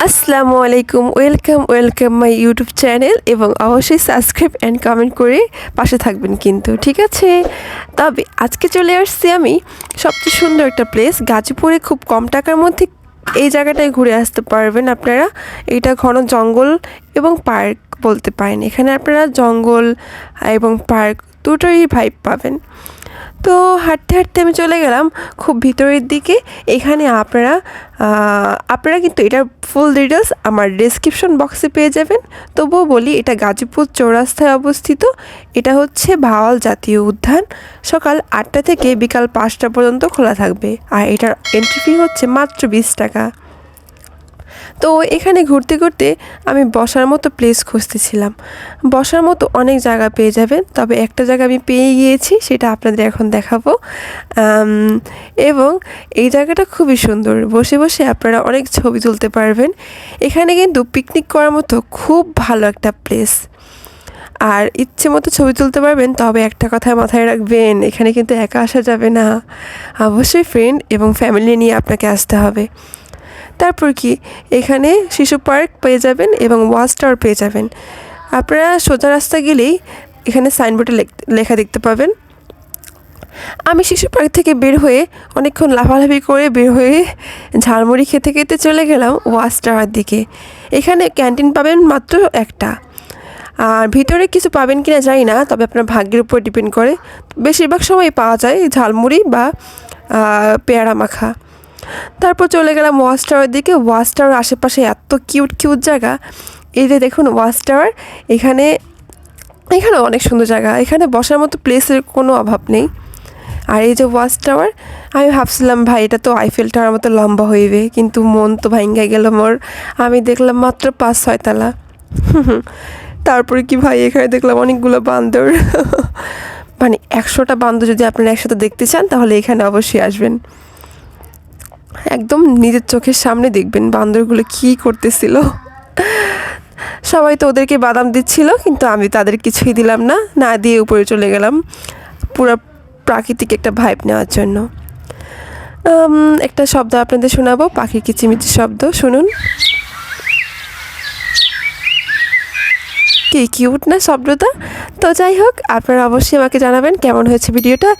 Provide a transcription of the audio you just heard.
আসসালামু আলাইকুম, welcome welcome my YouTube channel এবং অবশ্যই সাবস্ক্রাইব অ্যান্ড কমেন্ট করে পাশে থাকবেন কিন্তু, ঠিক আছে? তবে আজকে চলে আসছি আমি সবচেয়ে সুন্দর একটা প্লেস গাজীপুরে খুব কম টাকার মধ্যে এই জায়গাটায় ঘুরে আসতে পারবেন আপনারা। এটা ঘন জঙ্গল এবং পার্ক বলতে পারেন। এখানে আপনারা জঙ্গল এবং পার্ক দুটোই ভাইব পাবেন। তো হাঁটতে হাঁটতে আমি চলে গেলাম খুব ভিতরের দিকে। এখানে আপনারা আপনারা কিন্তু এটার ফুল ডিটেলস আমার ডেসক্রিপশন বক্সে পেয়ে যাবেন। তবুও বলি, এটা গাজীপুর চৌরাস্তায় অবস্থিত। এটা হচ্ছে ভাওয়াল জাতীয় উদ্যান। সকাল আটটা থেকে বিকাল পাঁচটা পর্যন্ত খোলা থাকবে। আর এটার এন্ট্রি ফি হচ্ছে মাত্র বিশ টাকা। তো এখানে ঘুরতে ঘুরতে আমি বসার মতো প্লেস খুঁজতেছিলাম। বসার মতো অনেক জায়গা পেয়ে যাবেন, তবে একটা জায়গা আমি পেয়ে গিয়েছি, সেটা আপনাদের এখন দেখাবো। এবং এই জায়গাটা খুবই সুন্দর, বসে বসে আপনারা অনেক ছবি তুলতে পারবেন। এখানে কিন্তু পিকনিক করার মতো খুব ভালো একটা প্লেস আর ইচ্ছে মতো ছবি তুলতে পারবেন, তবে একটা কথা মাথায় রাখবেন, এখানে কিন্তু একা আসা যাবে না। অবশ্যই ফ্রেন্ড এবং ফ্যামিলি নিয়ে আপনাকে আসতে হবে। তারপর কি? এখানে শিশু পার্ক পেয়ে যাবেন এবং ওয়াচ টাওয়ার পেয়ে যাবেন। আপনারা সোজা রাস্তা গেলেই এখানে সাইনবোর্ডে লেখ- দেখতে পাবেন। আমি শিশু পার্ক থেকে বের হয়ে অনেকক্ষণ লাফালাফি করে বের হয়ে ঝালমুড়ি খেতে খেতে চলে গেলাম ওয়াচ টাওয়ার দিকে। এখানে ক্যান্টিন পাবেন মাত্র একটা। আর ভিতরে কিছু পাবেন কিনা জানি না, তবে আপনার ভাগ্যের উপর ডিপেন্ড করে। বেশিরভাগ সময় পাওয়া যায় ঝালমুড়ি বা পেয়ারা মাখা। তারপর চলে গেলাম ওয়াচ টাওয়ার দিকে। ওয়াচ টাওয়ার আশেপাশে এত কিউট কিউট জায়গা। এই যে দেখুন ওয়াচ টাওয়ার এখানে এখানে অনেক সুন্দর জায়গা। এখানে বসার মতো প্লেসের কোনো অভাব নেই। আর এই যে ওয়াচ টাওয়ার আমি ভাবছিলাম, ভাই, এটা তো আইফেল টাওয়ার মতো লম্বা হইবে। কিন্তু মন তো ভাঙ্গা গেল মোর। আমি দেখলাম মাত্র পাঁচ, ছয় ছয়তলা তারপরে কি ভাই, এখানে দেখলাম অনেকগুলো বান্দর। মানে একশোটা বান্দর যদি আপনারা একসাথে দেখতে চান, তাহলে এখানে অবশ্যই আসবেন। একদম নিজের চোখের সামনে দেখবেন বান্দরগুলো কী করতেছিল। সবাই তো ওদেরকে বাদাম দিচ্ছিল, কিন্তু আমি তাদের কিছুই দিলাম না না দিয়ে উপরে চলে গেলাম পুরো প্রাকৃতিক একটা ভাইব নেওয়ার জন্য। একটা শব্দ আপনাদের শোনাবো পাখির কিচিমিচি শব্দ, শুনুন। কি কিউট না শব্দটা? তো যাই হোক, আপনারা অবশ্যই আমাকে জানাবেন কেমন হয়েছে ভিডিওটা।